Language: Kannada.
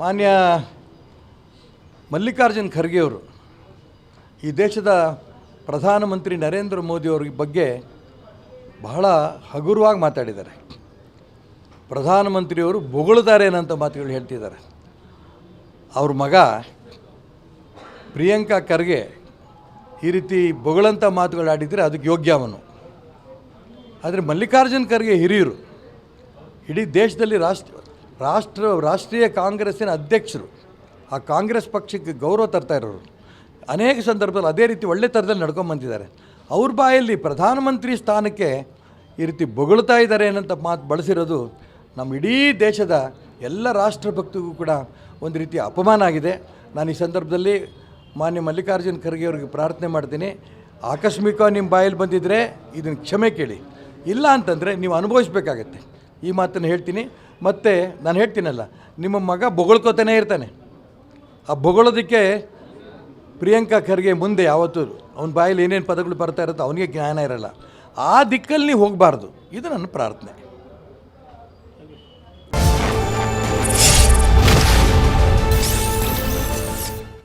ಮಾನ್ಯ ಮಲ್ಲಿಕಾರ್ಜುನ್ ಖರ್ಗೆ ಅವರು, ಈ ದೇಶದ ಪ್ರಧಾನಮಂತ್ರಿ ನರೇಂದ್ರ ಮೋದಿಯವ್ರ ಬಗ್ಗೆ ಬಹಳ ಹಗುರವಾಗಿ ಮಾತಾಡಿದ್ದಾರೆ. ಪ್ರಧಾನಮಂತ್ರಿಯವರು ಬೊಗಳ್ತಾರೇನಂತ ಮಾತುಗಳು ಹೇಳ್ತಿದ್ದಾರೆ. ಅವ್ರ ಮಗ ಪ್ರಿಯಾಂಕಾ ಖರ್ಗೆ ಈ ರೀತಿ ಬೊಗಳಂಥ ಮಾತುಗಳು ಆಡಿದರೆ ಅದಕ್ಕೆ ಯೋಗ್ಯ ಅವನು. ಆದರೆ ಮಲ್ಲಿಕಾರ್ಜುನ್ ಖರ್ಗೆ ಹಿರಿಯರು, ಇಡೀ ದೇಶದಲ್ಲಿ ರಾಷ್ಟ್ರ ರಾಷ್ಟ್ರ, ರಾಷ್ಟ್ರೀಯ ಕಾಂಗ್ರೆಸ್ಸಿನ ಅಧ್ಯಕ್ಷರು, ಆ ಕಾಂಗ್ರೆಸ್ ಪಕ್ಷಕ್ಕೆ ಗೌರವ ತರ್ತಾ ಇರೋರು, ಅನೇಕ ಸಂದರ್ಭದಲ್ಲಿ ಅದೇ ರೀತಿ ಒಳ್ಳೆ ಥರದಲ್ಲಿ ನಡ್ಕೊಂಬಂದಿದ್ದಾರೆ ಅವ್ರ ಬಾಯಲ್ಲಿ ಪ್ರಧಾನಮಂತ್ರಿ ಸ್ಥಾನಕ್ಕೆ ಈ ರೀತಿ ಬೊಗಳ್ತಾ ಇದ್ದಾರೆ ಏನಂತ ಮಾತು ಬಳಸಿರೋದು ನಮ್ಮ ಇಡೀ ದೇಶದ ಎಲ್ಲ ರಾಷ್ಟ್ರಭಕ್ತಿಗೂ ಕೂಡ ಒಂದು ರೀತಿಯ ಅಪಮಾನ ಆಗಿದೆ. ನಾನು ಈ ಸಂದರ್ಭದಲ್ಲಿ ಮಾನ್ಯ ಮಲ್ಲಿಕಾರ್ಜುನ್ ಖರ್ಗೆ ಅವರಿಗೆ ಪ್ರಾರ್ಥನೆ ಮಾಡ್ತೀನಿ. ಆಕಸ್ಮಿಕ ನಿಮ್ಮ ಬಾಯಲ್ಲಿ ಬಂದಿದ್ದರೆ ಇದನ್ನು ಕ್ಷಮೆ ಕೇಳಿ. ಇಲ್ಲ ಅಂತಂದರೆ ನೀವು ಅನುಭವಿಸ್ಬೇಕಾಗತ್ತೆ. ಈ ಮಾತನ್ನು ಹೇಳ್ತೀನಿ. ಮತ್ತು ನಾನು ಹೇಳ್ತೀನಲ್ಲ, ನಿಮ್ಮ ಮಗ ಬೊಗಳ್ಕೋತಾನೆ ಇರ್ತಾನೆ. ಆ ಬೊಗಳೋದಕ್ಕೆ ಪ್ರಿಯಾಂಕಾ ಖರ್ಗೆ ಮುಂದೆ ಯಾವತ್ತೂ ಅವನ ಬಾಯಲ್ಲಿ ಏನೇನು ಪದಗಳು ಬರ್ತಾ ಇರುತ್ತೋ ಅವನಿಗೆ ಜ್ಞಾನ ಇರಲ್ಲ. ಆ ದಿಕ್ಕಲ್ಲಿ ನೀವು ಹೋಗಬಾರ್ದು. ಇದು ನನ್ನ ಪ್ರಾರ್ಥನೆ.